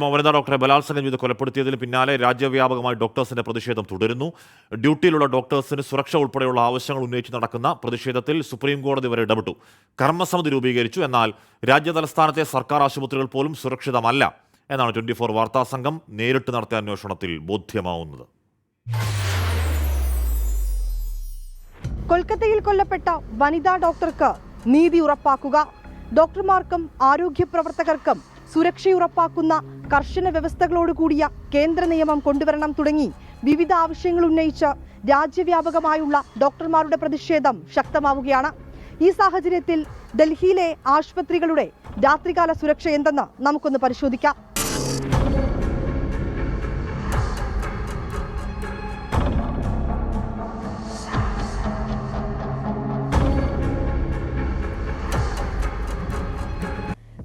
വനിതാ ഡോക്ടറെ ബലാത്സംഗം ചെയ്ത് കൊലപ്പെടുത്തിയതിന് പിന്നാലെ രാജ്യവ്യാപകമായി ഡോക്ടേഴ്സിന്റെ പ്രതിഷേധം തുടരുന്നു. ഡ്യൂട്ടിയിലുള്ള ഡോക്ടേഴ്സിന് സുരക്ഷ ഉൾപ്പെടെയുള്ള ആവശ്യങ്ങൾ ഉന്നയിച്ച് നടക്കുന്ന പ്രതിഷേധത്തിൽ സുപ്രീം കോടതി വരെ ഇടപെട്ടു. കർമ്മസമിതി രൂപീകരിച്ചു. എന്നാൽ രാജ്യതലസ്ഥാനത്തെ സർക്കാർ ആശുപത്രികൾ പോലും സുരക്ഷിതമല്ല എന്നാണ് ട്വന്റി ഫോർ വാർത്താ സംഘം നേരിട്ട് നടത്തിയ അന്വേഷണത്തിൽ ബോധ്യമാവുന്നത്. കൊൽക്കത്തയിൽ കൊല്ലപ്പെട്ട വനിതാ ഡോക്ടർക്ക് നീതി ഉറപ്പാക്കുക ഡോക്ടർമാർക്കും ആരോഗ്യ പ്രവർത്തകർക്കും സുരക്ഷ ഉറപ്പാക്കുന്ന കർശന വ്യവസ്ഥകളോടുകൂടിയ കേന്ദ്ര നിയമം കൊണ്ടുവരണം തുടങ്ങി. വിവിധ ആവശ്യങ്ങൾ ഉന്നയിച്ച് രാജ്യവ്യാപകമായുള്ള ഡോക്ടർമാരുടെ പ്രതിഷേധം ശക്തമാവുകയാണ്. ഈ സാഹചര്യത്തിൽ ഡൽഹിയിലെ ആശുപത്രികളുടെ രാത്രികാല സുരക്ഷ എന്തെന്ന് നമുക്കൊന്ന് പരിശോധിക്കാം.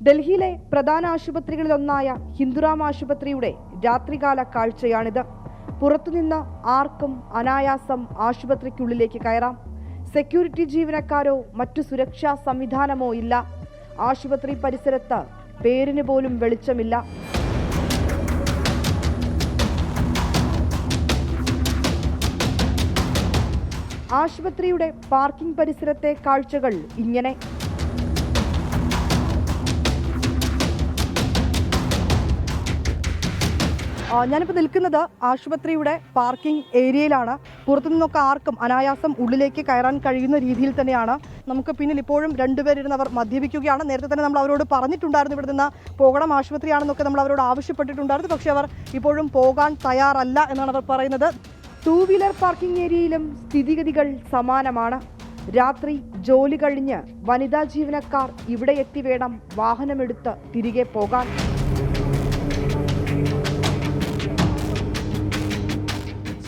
ഡൽഹിയിലെ പ്രധാന ആശുപത്രികളിലൊന്നായ ഹിന്ദുറാം ആശുപത്രിയുടെ രാത്രികാല കാഴ്ചയാണിത്. പുറത്തുനിന്ന് ആർക്കും അനായാസം ആശുപത്രിക്കുള്ളിലേക്ക് കയറാം. സെക്യൂരിറ്റി ജീവനക്കാരോ മറ്റു സുരക്ഷാ സംവിധാനമോ ഇല്ല. ആശുപത്രി പരിസരത്ത് പേരിന് പോലും വെളിച്ചമില്ല. ആശുപത്രിയുടെ പാർക്കിംഗ് പരിസരത്തെ കാഴ്ചകൾ ഇങ്ങനെ. ഞാനിപ്പോൾ നിൽക്കുന്നത് ആശുപത്രിയുടെ പാർക്കിംഗ് ഏരിയയിലാണ്. പുറത്തുനിന്നൊക്കെ ആർക്കും അനായാസം ഉള്ളിലേക്ക് കയറാൻ കഴിയുന്ന രീതിയിൽ തന്നെയാണ്. നമുക്ക് പിന്നിൽ ഇപ്പോഴും രണ്ടുപേരിരുന്ന് അവർ മദ്യപിക്കുകയാണ്. നേരത്തെ തന്നെ നമ്മൾ അവരോട് പറഞ്ഞിട്ടുണ്ടായിരുന്നു. ഇവിടെ നിന്ന് പോകണം ആശുപത്രിയാണെന്നൊക്കെ നമ്മൾ അവരോട് ആവശ്യപ്പെട്ടിട്ടുണ്ടായിരുന്നു. പക്ഷേ അവർ ഇപ്പോഴും പോകാൻ തയ്യാറല്ല എന്നാണ് അവർ പറയുന്നത്. ടൂ വീലർ പാർക്കിംഗ് ഏരിയയിലും സ്ഥിതിഗതികൾ സമാനമാണ്. രാത്രി ജോലി കഴിഞ്ഞ് വനിതാ ജീവനക്കാർ ഇവിടെ എത്തി വേണം വാഹനമെടുത്ത് തിരികെ പോകാൻ.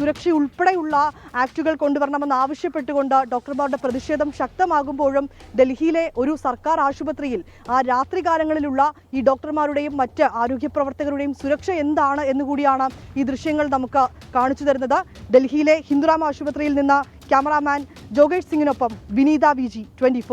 സുരക്ഷ ഉൾപ്പെടെയുള്ള ആക്ടുകൾ കൊണ്ടുവരണമെന്ന് ആവശ്യപ്പെട്ടുകൊണ്ട് ഡോക്ടർമാരുടെ പ്രതിഷേധം ശക്തമാകുമ്പോഴും ഡൽഹിയിലെ ഒരു സർക്കാർ ആശുപത്രിയിൽ ആ രാത്രികാലങ്ങളിലുള്ള ഈ ഡോക്ടർമാരുടെയും മറ്റ് ആരോഗ്യ പ്രവർത്തകരുടെയും സുരക്ഷ എന്താണ് എന്നുകൂടിയാണ് ഈ ദൃശ്യങ്ങൾ നമുക്ക് കാണിച്ചു തരുന്നത്. ഡൽഹിയിലെ ഹിന്ദുറാം ആശുപത്രിയിൽ നിന്ന് ക്യാമറാമാൻ ജോഗേഷ് സിംഗിനൊപ്പം വിനീത വി ജി ട്വന്റി